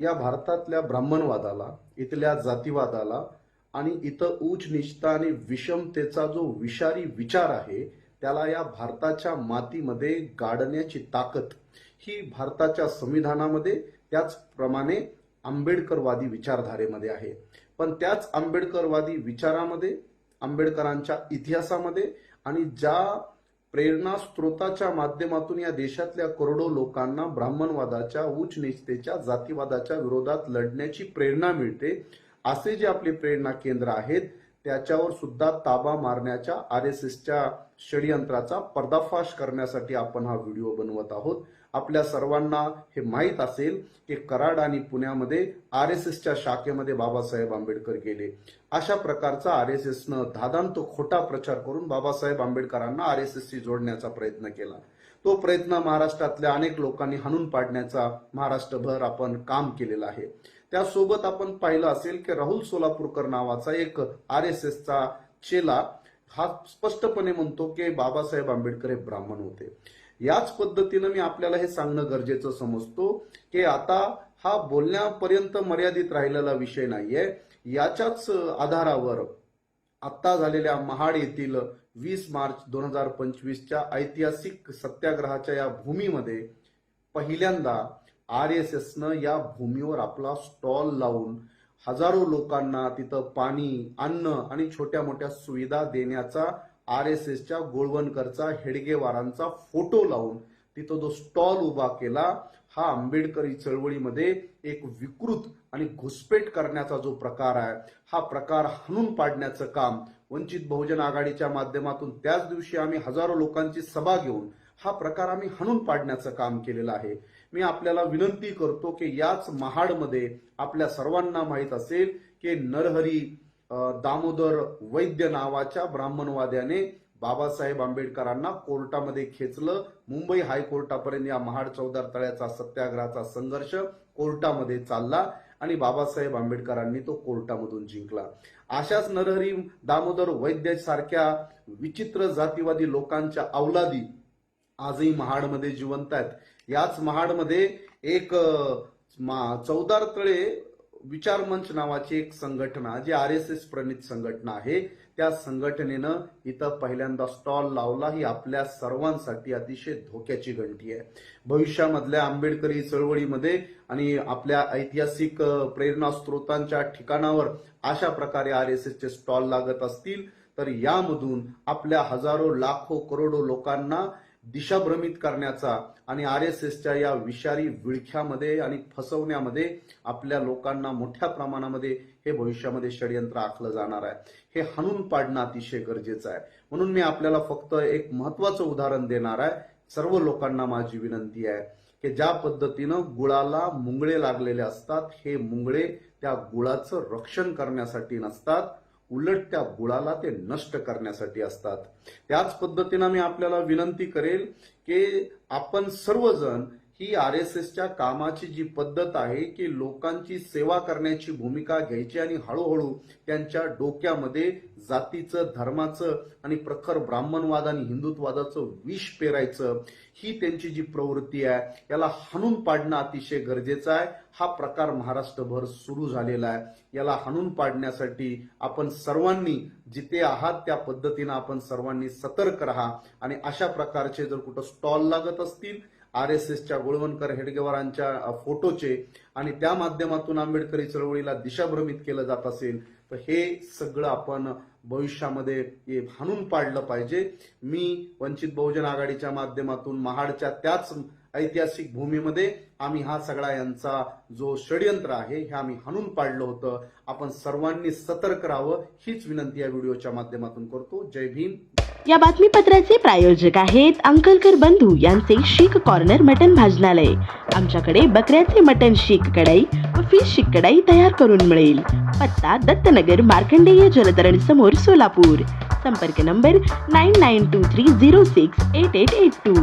या भारतातल्या ब्राह्मणवादाला इथल्या जातीवादाला आणि इथं उच्च निष्ठा आणि विषमतेचा जो विषारी विचार आहे त्याला या भारताच्या मातीमध्ये गाडण्याची ताकद ही भारताच्या संविधानामध्ये त्याचप्रमाणे आंबेडकरवादी विचारधारेमध्ये आहे. पण त्याच आंबेडकरवादी विचारामध्ये आंबेडकरांच्या इतिहासामध्ये आणि ज्या प्रेरणा स्त्रोताच्या माध्यमातून या देशातल्या करोडो लोकांना ब्राह्मणवादाच्या उच्च निष्ठेच्या जातीवादाच्या विरोधात लढण्याची प्रेरणा मिळते. असे जे आपले प्रेरणा केंद्र आहेत त्याच्यावर सुद्धा ताबा मारण्याच्या आर एस एसच्या षडयंत्राचा पर्दाफाश करण्यासाठी आपण हा व्हिडिओ बनवत आहोत. आपल्या सर्वांना हे माहीत असेल की कराड आणि पुण्यामध्ये आर एस एसच्या शाखेमध्ये बाबासाहेब आंबेडकर गेले. अशा प्रकारचा आर एस एसनं धादांत खोटा प्रचार करून बाबासाहेब आंबेडकरांना आर एस एसशी जोडण्याचा प्रयत्न केला. तो प्रयत्न महाराष्ट्रातल्या अनेक लोकांनी हाणून पाडण्याचा महाराष्ट्रभर आपण काम केलेलं आहे. त्यासोबत आपण पाहिलं असेल की राहुल सोलापूरकर नावाचा एक आर एस एसचा चेला हा स्पष्टपणे म्हणतो की बाबासाहेब आंबेडकर हे ब्राह्मण होते. याच पद्धतीनं मी आपल्याला हे सांगणं गरजेचं समजतो की आता हा बोलण्यापर्यंत मर्यादित राहिलेला विषय नाहीये. याच्याच आधारावर आत्ता झालेल्या महाड येथील वीस मार्च दोन हजार पंचवीसच्या ऐतिहासिक सत्याग्रहाच्या या भूमीमध्ये पहिल्यांदा आर एस एसनं या भूमीवर आपला स्टॉल लावून हजारो लोकांना तिथं पाणी अन्न आणि छोट्या मोठ्या सुविधा देण्याचा आर एस एसच्या गोळवणकरचा हेडगेवारांचा फोटो लावून तिथं जो स्टॉल उभा केला हा आंबेडकरी चळवळीमध्ये एक विकृत आणि घुसपेट करण्याचा जो प्रकार आहे हा प्रकार हाणून पाडण्याचं काम वंचित बहुजन आघाडीच्या माध्यमातून त्याच दिवशी आम्ही हजारो लोकांची सभा घेऊन हा प्रकार आम्ही हाणून पाडण्याचं काम केलेलं आहे. मी आपल्याला विनंती करतो की याच महाडमध्ये आपल्या सर्वांना माहीत असेल की नरहरी दामोदर वैद्य नावाच्या ब्राह्मणवाद्याने बाबासाहेब आंबेडकरांना कोर्टामध्ये खेचलं. मुंबई हायकोर्टापर्यंत या महाड चौदार तळ्याचा सत्याग्रहाचा संघर्ष कोर्टामध्ये चालला आणि बाबासाहेब आंबेडकरांनी तो कोर्टामधून जिंकला. अशाच नरहरी दामोदर वैद्य सारख्या विचित्र जातीवादी लोकांच्या अवलादी आजही महाडमध्ये जिवंत आहेत. याच महाडमध्ये एक मा- चौदार तळे विचार मंच नावाची एक संघटना जी आर एस एस प्रणित संघटना आहे त्या संघटनेनं इथं पहिल्यांदा स्टॉल लावला. ही आपल्या सर्वांसाठी अतिशय धोक्याची घंटी आहे. भविष्यामधल्या आंबेडकरी चळवळीमध्ये आणि आपल्या ऐतिहासिक प्रेरणा स्त्रोतांच्या ठिकाणावर अशा प्रकारे आर एस एसचे स्टॉल लागत असतील तर यामधून आपल्या हजारो लाखो करोडो लोकांना दिशाभ्रमित करण्याचा आणि आर एस एसच्या या विषारी विळख्यामध्ये आणि फसवण्यामध्ये आपल्या लोकांना मोठ्या प्रमाणामध्ये हे भविष्यामध्ये षडयंत्र आखलं जाणार आहे. हे हाणून पाडणं अतिशय गरजेचं आहे. म्हणून मी आपल्याला फक्त एक महत्वाचं उदाहरण देणार आहे. सर्व लोकांना माझी विनंती आहे की ज्या पद्धतीनं गुळाला मुंगळे लागलेले असतात हे मुंगळे त्या गुळाचं रक्षण करण्यासाठी नसतात. उलट त्या गुळाला ते नष्ट करण्यासाठी असतात. त्याच पद्धतीनं मी आपल्याला विनंती करेल की आपण सर्वजण ही आर एस एसच्या कामाची जी पद्धत आहे की लोकांची सेवा करण्याची भूमिका घ्यायची आणि हळूहळू त्यांच्या डोक्यामध्ये जातीचं धर्माचं आणि प्रखर ब्राह्मणवाद आणि हिंदुत्वादाचं विष पेरायचं ही त्यांची जी प्रवृत्ती आहे याला हाणून पाडणं अतिशय गरजेचं आहे. हा प्रकार महाराष्ट्रभर सुरू झालेला आहे. याला हाणून पाडण्यासाठी आपण सर्वांनी जिथे आहात त्या पद्धतीनं आपण सर्वांनी सतर्क राहा आणि अशा प्रकारचे जर कुठं स्टॉल लागत असतील आर एस एसच्या गुळवणकर हेडगेवारांच्या फोटोचे आणि त्या माध्यमातून आंबेडकरी चळवळीला दिशाभ्रमित केलं जात असेल तर हे सगळं आपण भविष्यामध्ये हे हाणून पाडलं पाहिजे. मी वंचित बहुजन आघाडीच्या माध्यमातून महाडच्या त्याच ऐतिहासिक भूमीमध्ये आम्ही हा सगळा यांचा जो षडयंत्र आहे हे आम्ही हाणून पाडलं होतं. आपण सर्वांनी सतर्क राहावं हीच विनंती या व्हिडिओच्या माध्यमातून करतो. जय भीम. या बातमीपत्राचे प्रायोजक आहेत अंकलकर बंधू यांचे शीख कॉर्नर मटन भाजनालय. आमच्याकडे बकऱ्याचे मटन शीख कढाई व फिश शीख कढाई तयार करून मिळेल. पत्ता दत्तनगर मार्कंडेय जलतरण समोर सोलापूर. संपर्क number nine nine two three zero six eight eight eight two.